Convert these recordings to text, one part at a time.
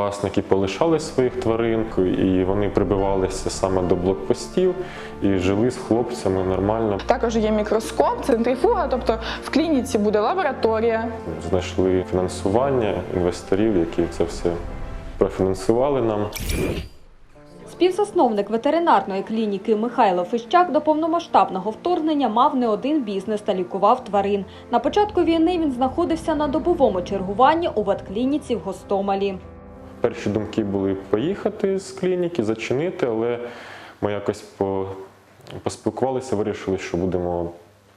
власники полишали своїх тварин, і вони прибивалися саме до блокпостів і жили з хлопцями нормально. Також є мікроскоп, центрифуга, тобто в клініці буде лабораторія. Знайшли фінансування інвесторів, які це все профінансували нам. Співзасновник ветеринарної клініки Михайло Фищак до повномасштабного вторгнення мав не один бізнес та лікував тварин. На початку війни він знаходився на добовому чергуванні у ветклініці в Гостомелі. Перші думки були поїхати з клініки, зачинити, але ми якось по, поспілкувалися, вирішили, що будемо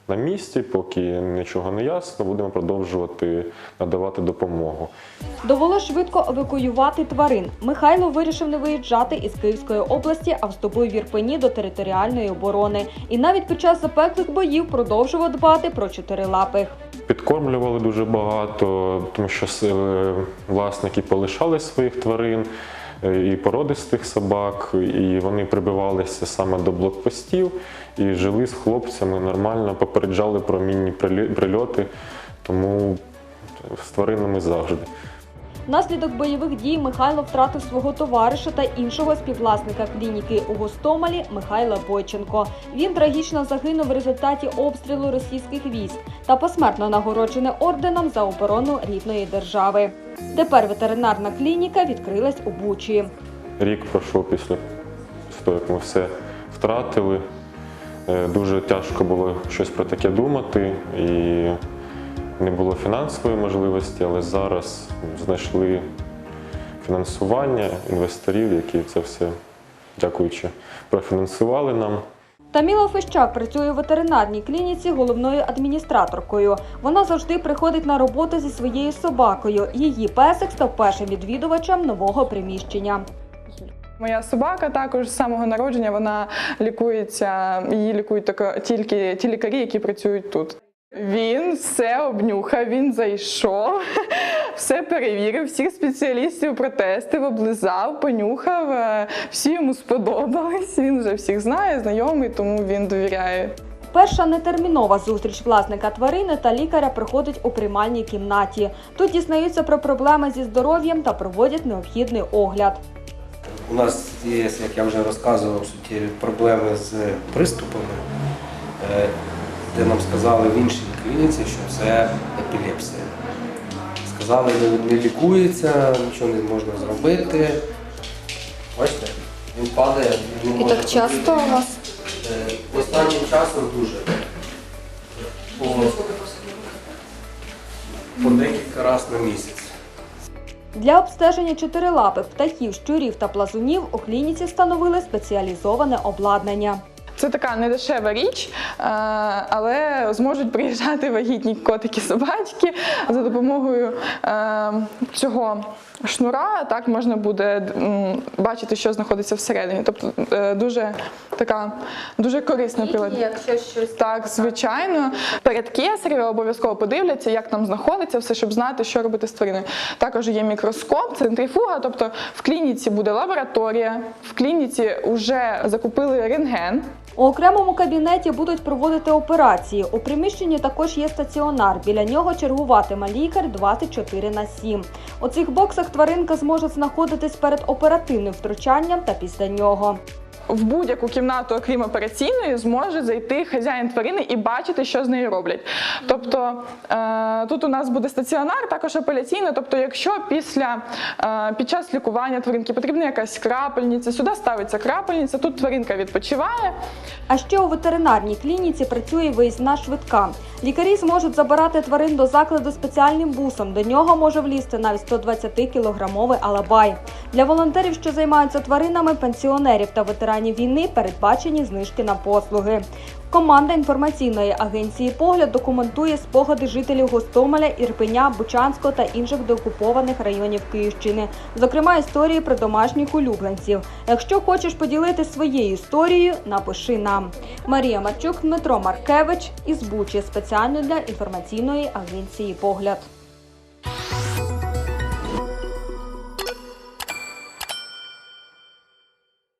на місці, поки нічого не ясно, будемо продовжувати надавати допомогу. Довелося швидко евакуювати тварин. Михайло вирішив не виїжджати із Київської області, а вступив в Ірпені до територіальної оборони. І навіть під час запеклих боїв продовжував дбати про чотирилапих. Підкормлювали дуже багато, тому що е, власники полишали своїх тварин і породистих собак, і вони прибивалися саме до блокпостів і жили з хлопцями нормально, попереджали про мінні прильоти, тому з тваринами завжди. Внаслідок бойових дій Михайло втратив свого товариша та іншого співвласника клініки у Гостомелі Михайла Бойченко. Він трагічно загинув в результаті обстрілу російських військ та посмертно нагороджений орденом за оборону рідної держави. Тепер ветеринарна клініка відкрилась у Бучі. Рік пройшов після того, як ми все втратили. Е, Дуже тяжко було щось про таке думати, і не було фінансової можливості, але зараз знайшли фінансування інвесторів, які це все, дякуючи, профінансували нам. Таміла Фищак працює в ветеринарній клініці головною адміністраторкою. Вона завжди приходить на роботу зі своєю собакою. Її песик став першим відвідувачем нового приміщення. Моя собака також з самого народження вона лікується, її лікують тільки ті лікарі, які працюють тут. Він все обнюхав, він зайшов, все перевірив, всіх спеціалістів протестив, облизав, понюхав. е, Всі йому сподобались. Він вже всіх знає, знайомий, тому він довіряє. Перша нетермінова зустріч власника тварини та лікаря проходить у приймальній кімнаті. Тут дізнаються про проблеми зі здоров'ям та проводять необхідний огляд. У нас є, як я вже розказував, суті проблеми з приступами, е, де нам сказали в іншій клініці, що це епілепсія. Сказали, не, не лікується, нічого не можна зробити. Бачите, він падає. він І може так часто у вас Е, Останнім часом дуже. По, по декілька разів на місяць. для обстеження чотирилапих птахів, щурів та плазунів у клініці встановили спеціалізоване обладнання. Це така недешева річ, е, але зможуть приїжджати вагітні котики собачки за допомогою е, цього шнура. Так можна буде бачити, що знаходиться всередині. Тобто е, дуже така дуже корисна прилад. якщо щось Так, звичайно, перед кесарем обов'язково подивляться, як там знаходиться все, щоб знати, що робити з твариною. Також є мікроскоп, центрифуга, тобто в клініці буде лабораторія, в клініці вже закупили рентген. У окремому кабінеті будуть проводити операції. У приміщенні також є стаціонар. Біля нього чергуватиме лікар 24 на 7. У цих боксах тваринка зможе знаходитись перед оперативним втручанням та після нього. В будь-яку кімнату, окрім операційної, зможе зайти хазяїн тварини і бачити, що з нею роблять. Тобто е, тут у нас буде стаціонар, також апеляційно. Тобто, якщо після е, під час лікування тваринки потрібна якась крапельниця, сюди ставиться крапельниця, тут тваринка відпочиває. А ще у ветеринарній клініці працює виїзна швидка. Лікарі зможуть забирати тварин до закладу спеціальним бусом. До нього може влізти навіть 120-кілограмовий алабай. Для волонтерів, що займаються тваринами, пенсіонерів та ветеранів війни, передбачені знижки на послуги. Команда інформаційної агенції Погляд документує спогади жителів Гостомеля, Ірпеня, Бучанського та інших деокупованих районів Київщини, зокрема історії про домашніх улюбленців. Якщо хочеш поділитися своєю історією, напиши нам. Марія Марчук, Дмитро Маркевич із Бучі спеціально для інформаційної агенції Погляд.